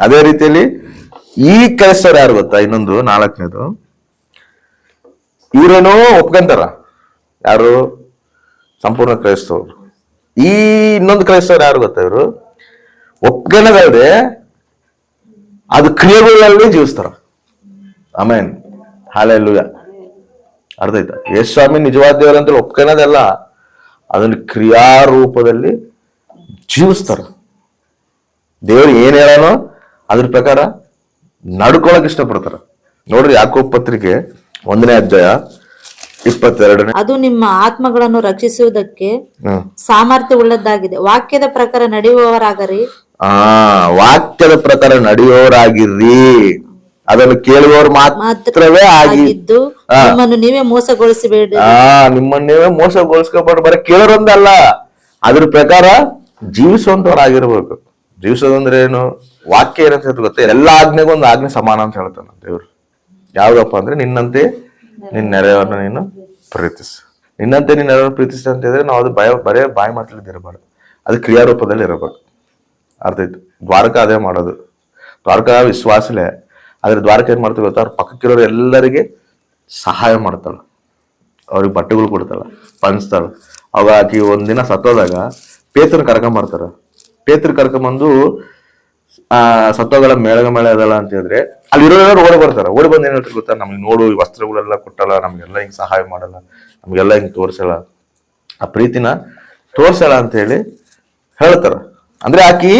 ಅದೇ ರೀತಿಯಲ್ಲಿ ಈ ಕ್ರೈಸ್ತವ್ರು ಯಾರು ಗೊತ್ತಾ? ಇನ್ನೊಂದು, ನಾಲ್ಕನೇದು. ಇವರೇನೋ ಒಪ್ಕೊಂತಾರ. ಯಾರು? ಸಂಪೂರ್ಣ ಕ್ರೈಸ್ತವ್ರು. ಈ ಇನ್ನೊಂದು ಕ್ರೈಸ್ತವ್ರು ಯಾರು ಗೊತ್ತಾ ಇವರು? ಒಪ್ಕೊಳ್ಳೋದಲ್ದೆ ಅದು ಕ್ರಿಯೆಗಳಲ್ಲಿ ಜೀವಿಸ್ತಾರ. ಆಮೇನ್. ಹಾಲೆಲ್ಲೂಯ ಅರ್ಥ ಆಯ್ತಾ? ಯೇಸು ಸ್ವಾಮಿ ನಿಜವಾದ ದೇವರು ಅಂತ ಅದನ್ನ ಅದನ್ನು ಕ್ರಿಯಾರೂಪದಲ್ಲಿ ಜೀವಿಸ್ತಾರ. ದೇವರು ಏನು ಹೇಳೋನೋ ಅದ್ರ ಪ್ರಕಾರ ನಡ್ಕೊಳಕ್ ಇಷ್ಟಪಡ್ತಾರ. ನೋಡ್ರಿ ಯಾಕೋ ಪತ್ರಿಕೆ ಒಂದನೇ ಅಧ್ಯಾಯ ಇಪ್ಪತ್ತೆರಡನೇ ಅದು ನಿಮ್ಮ ಆತ್ಮಗಳನ್ನು ರಕ್ಷಿಸುವುದಕ್ಕೆ ಸಾಮರ್ಥ್ಯ ಉಳ್ಳದ್ದಾಗಿದೆ. ವಾಕ್ಯದ ಪ್ರಕಾರ ನಡೆಯುವವರಾಗರಿ. ಆ ವಾಕ್ಯದ ಪ್ರಕಾರ ನಡೆಯುವವರಾಗಿರ್ರಿ ಅದನ್ನು ಕೇಳುವವರು ಮಾತ್ರವೇ ಆಗಿ ಆಗಿದ್ದು ನಿಮ್ಮನ್ನು ನೀವೇ ಮೋಸಗೊಳಿಸಬೇಡಿ ಆ ನಿಮ್ಮನ್ನೇ ಮೋಸಗೊಳಿಸ್ಕೊಬಾರ್ದು. ಬರೀ ಕೇಳೋರೊಂದಲ್ಲ ಅದ್ರ ಪ್ರಕಾರ ಜೀವಿಸುವಂತವ್ರಾಗಿರ್ಬೇಕು. ಜೀವಿಸೋದಂದ್ರೆ ಏನು? ವಾಕ್ಯ ಏನಂತ ಹೇಳ್ತಾರೆ ಗೊತ್ತೆ ಎಲ್ಲ ಆಜ್ಞೆಗೂ ಒಂದು ಆಜ್ಞೆ ಸಮಾನ ಅಂತ ಹೇಳ್ತಾನೆ ದೇವ್ರು. ಯಾವ್ದಪ್ಪ ಅಂದ್ರೆ ನಿನ್ನಂತೆ ನಿನ್ನ ನೆರೆಯವರನ್ನ ನೀನು ಪ್ರೀತಿಸು. ನಿನ್ನಂತೆ ನಿನ್ನ ನೆರೆಯವ್ರನ್ನ ಪ್ರೀತಿಸ ಅಂತ ಹೇಳಿದ್ರೆ ನಾವು ಅದು ಭಯ, ಬರೇ ಬಾಯಿ ಮಾತಲ್ಲಿ ಇರಬಾರ್ದು. ಅದು ಕ್ರಿಯಾರೂಪದಲ್ಲಿ ಇರಬಾರ್ದು. ಅರ್ಥ ಆಯ್ತು? ದ್ವಾರಕ ಅದೇ ಮಾಡೋದು. ದ್ವಾರಕ ವಿಶ್ವಾಸಲೇ ಆದ್ರೆ ದ್ವಾರಕ ಏನ್ ಮಾಡ್ತೀವಿ ಗೊತ್ತಾ? ಅವ್ರ ಪಕ್ಕಕ್ಕಿರೋರು ಎಲ್ಲರಿಗೆ ಸಹಾಯ ಮಾಡ್ತಾಳ. ಅವ್ರಿಗೆ ಬಟ್ಟೆಗಳು ಕೊಡ್ತಾಳ, ಪಂಚ್ತಾಳ. ಅವಾಗ ಆಕಿ ಒಂದಿನ ಸತ್ತೋದಾಗ ಪೇತನ ಕರ್ಕೊಂಬರ್ತಾರ. ಪೇತ್ರ ಕರ್ಕೊಂಬಂದು ಆ ಸತ್ವಗಳ ಮೇಳಗ ಮೇಳ ಅದಲ್ಲ ಅಂತ ಹೇಳಿದ್ರೆ, ಅಲ್ಲಿ ಇರೋರು ಓಡಿ ಬರ್ತಾರೆ. ಓಡಿ ಬಂದು ಏನ್ ಹೇಳ್ತಾರೆ ಗೊತ್ತಾ? ನಮ್ಗೆ ನೋಡು, ಈ ವಸ್ತ್ರಗಳೆಲ್ಲ ಕೊಟ್ಟಲ್ಲ, ನಮ್ಗೆಲ್ಲ ಹಿಂಗ್ ಸಹಾಯ ಮಾಡಲ್ಲ, ನಮ್ಗೆಲ್ಲ ಹಿಂಗ್ ತೋರ್ಸಲ್ಲ. ಆ ಪ್ರೀತಿನ ತೋರ್ಸಲ್ಲ ಅಂತ ಹೇಳಿ ಹೇಳ್ತಾರ. ಅಂದ್ರೆ ಆಕಿ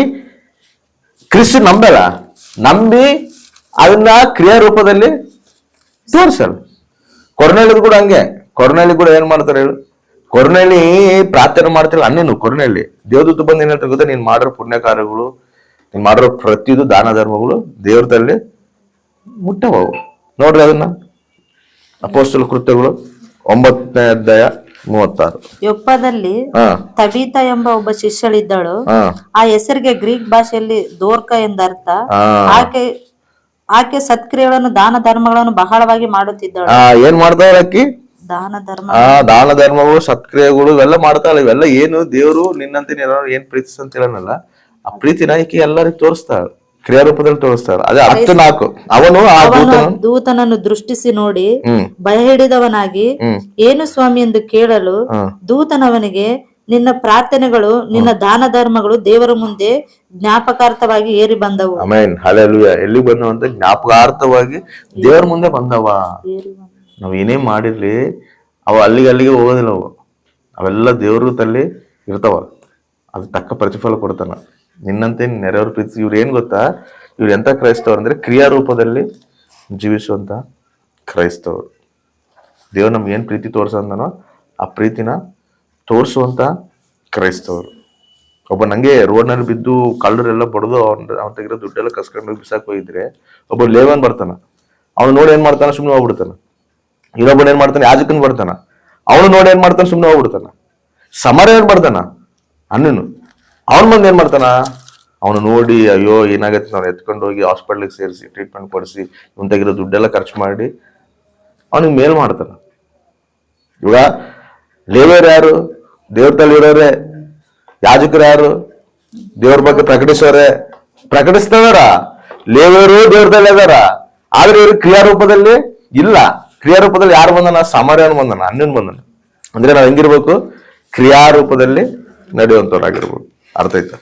ಕ್ರಿಸ್ತು ನಂಬಲ್ಲ. ನಂಬಿ ಅದನ್ನ ಕ್ರಿಯಾ ರೂಪದಲ್ಲಿ ತೋರ್ಸಲ್ಲ. ಕೊರ್ನಳ್ಳಿ ಕೂಡ ಹಂಗೆ. ಕೊರ್ನಳ್ಳಿ ಕೂಡ ಏನ್ ಮಾಡ್ತಾರೆ ಹೇಳು? ಕೊರ್ನಳ್ಳಿ ಪ್ರಾರ್ಥನೆ ಮಾಡ್ತಿಲ್ಲ ಅನ್ನೇನು ಕೊರ್ನಳ್ಳಿ. ದೇವದೂತ ಬಂದು ಏನ್ ಹೇಳ್ತಾರೆ ಗೊತ್ತಾ? ನೀನ್ ಮಾಡಿರೋ ಪುಣ್ಯ ಕಾರ್ಯಗಳು ನೀನ್ ಮಾಡಿರೋ ಪ್ರತಿಯೊಂದು ದಾನ ಧರ್ಮಗಳು ದೇವ್ರದಲ್ಲಿ ಮುಟ್ಟವು ನೋಡ್ರಿ ಅದನ್ನ. ಅಪೋಸ್ತಲ ಕೃತ್ಯಗಳು ಒಂಬತ್ತನೇ ಅಧ್ಯಾಯ ಮೂವತ್ತಾರು. ಯೊಪ್ಪದಲ್ಲಿ ತಬೀತ ಎಂಬ ಒಬ್ಬ ಶಿಷ್ಯಳಿದ್ದಳು. ಆ ಹೆಸರಿಗೆ ಗ್ರೀಕ್ ಭಾಷೆಯಲ್ಲಿ ದೋರ್ಕ ಎಂದರ್ಥ. ಆಕೆ ಆಕೆ ಸತ್ಕ್ರಿಯೆಗಳನ್ನು ದಾನ ಧರ್ಮಗಳನ್ನು ಬಹಳವಾಗಿ ಮಾಡುತ್ತಿದ್ದಳು. ಏನ್ ಮಾಡ್ತಾವ್ರ ಆ ದಾನ ಧರ್ಮಗಳು ಸತ್ಕ್ರಿಯೆಗಳು ಇವೆಲ್ಲ ಮಾಡ್ತಾಳ ಇವೆಲ್ಲ ಏನು ದೇವರು ನಿನ್ನಂತೆ ನೀನು ಏನ್ ಪ್ರೀತಿಸ ಅಂತ ಹೇಳನಲ್ಲ ಆ ಪ್ರೀತಿನ ಈಕೆ ಎಲ್ಲರಿಗೂ ತೋರಿಸ್ತಾಳ ಕ್ರಿಯಾರೂಪದಲ್ಲಿ ತೋರಿಸ್ತಾರ ಅದೇ ಹತ್ತು ನಾಲ್ಕು. ಅವನು ಆ ಅವನು ದೂತನು ದೂತನನ್ನು ದೃಷ್ಟಿಸಿ ನೋಡಿ ಭಯ ಹಿಡಿದವನಾಗಿ ಏನು ಸ್ವಾಮಿ ಎಂದು ಕೇಳಲು ದೂತನವನಿಗೆ ನಿನ್ನ ಪ್ರಾರ್ಥನೆಗಳು ನಿನ್ನ ದಾನ ಧರ್ಮಗಳು ದೇವರ ಮುಂದೆ ಜ್ಞಾಪಕಾರ್ಥವಾಗಿ ಏರಿ ಬಂದವು. ಅಮೇನ್ ಎಲ್ಲಿ ಬಂದವ ಅಂತ ಜ್ಞಾಪಕಾರ್ಥವಾಗಿ ದೇವರ ಮುಂದೆ ಬಂದವು. ನಾವ್ ಏನೇ ಮಾಡಿರಲಿ, ಅವು ಅಲ್ಲಿಗೆ ಅಲ್ಲಿಗೆ ಹೋಗೋದಿಲ್ಲ ಅವು. ಅವೆಲ್ಲ ದೇವ್ರ ತಲ್ಲಿ ಇರ್ತಾವ. ಅದು ತಕ್ಕ ಪ್ರತಿಫಲ ಕೊಡ್ತಾನ. ನಿನ್ನಂತೆ ನೆರೆಯವ್ರ ಪ್ರೀತಿ, ಇವ್ರು ಏನು ಗೊತ್ತಾ? ಇವ್ರು ಎಂತ ಕ್ರೈಸ್ತವ್ರು ಅಂದ್ರೆ ಕ್ರಿಯಾರೂಪದಲ್ಲಿ ಜೀವಿಸುವಂತ ಕ್ರೈಸ್ತವರು. ದೇವ್ರು ನಮ್ಗೆ ಏನ್ ಪ್ರೀತಿ ತೋರ್ಸಂದನೋ ಆ ಪ್ರೀತಿನ ತೋರಿಸುವಂತ ಕ್ರೈಸ್ತವರು. ಒಬ್ಬ ನಂಗೆ ರೋಡ್ನಲ್ಲಿ ಬಿದ್ದು ಕಳ್ಳರೆಲ್ಲ ಬಡ್ದು, ಅವ್ನ ಅವ್ನ ತೆಗಿರೋ ದುಡ್ಡೆಲ್ಲ ಕಸ್ಕೊಂಡು ಬಿಸಾಕ್ ಹೋಗಿದ್ರೆ, ಒಬ್ಬ ಲೇವನ್ ಬರ್ತಾನ. ಅವ್ನು ನೋಡಿ ಏನು ಮಾಡ್ತಾನ ಸುಮ್ಮನೆ ಹೋಗ್ಬಿಡ್ತಾನ. ಇನ್ನೊಬ್ಬನ ಏನ್ ಮಾಡ್ತಾನೆ? ಯಾಜಕನ್ ಬರ್ತಾನ. ಅವನು ನೋಡಿ ಏನ್ ಮಾಡ್ತಾನೆ? ಸುಮ್ಮನೆ ಹೋಗ್ಬಿಡ್ತಾನ. ಸಮರ ಏನ್ ಮಾಡ್ತಾನ? ಅನ್ನನು ಅವನ್ ಬಂದ್ ಏನ್ ಮಾಡ್ತಾನ? ಅವನು ನೋಡಿ, ಅಯ್ಯೋ ಏನಾಗತ್ತೆ ನಾವು ಎತ್ಕೊಂಡು ಹೋಗಿ ಹಾಸ್ಪಿಟ್ಲಿಗೆ ಸೇರಿಸಿ ಟ್ರೀಟ್ಮೆಂಟ್ ಕೊಡಿಸಿ ಇವನ್ ತೆಗಿರೋ ದುಡ್ಡೆಲ್ಲ ಖರ್ಚು ಮಾಡಿ ಅವನಿಗೆ ಮೇಲ್ ಮಾಡ್ತಾನ. ಇವಾಗ ಲೇವರ್ ಯಾರು? ದೇವ್ರ ಇರೋರೆ. ಯಾಜಕರು ಯಾರು? ದೇವ್ರ ಬಗ್ಗೆ ಪ್ರಕಟಿಸೋರೆ. ಪ್ರಕಟಿಸ್ತಾರ ಲೇವರು ದೇವ್ರ ತಲೆ ಅದಾರ ಆದ್ರೆ ಇವ್ರು ಕ್ರಿಯಾರೂಪದಲ್ಲಿ ಇಲ್ಲ. ಕ್ರಿಯಾರೂಪದಲ್ಲಿ ಯಾರು ಬಂದನ? ಸಾಮಾನ್ಯನ ಬಂದನ ಅನ್ಯನ್ ಬಂದನ. ಅಂದ್ರೆ ನಾವು ಹೆಂಗಿರ್ಬೇಕು? ಕ್ರಿಯಾರೂಪದಲ್ಲಿ ನಡೆಯುವಂತವ್ರಾಗಿರ್ಬೇಕು ಅರ್ಥ ಆಯ್ತಾ?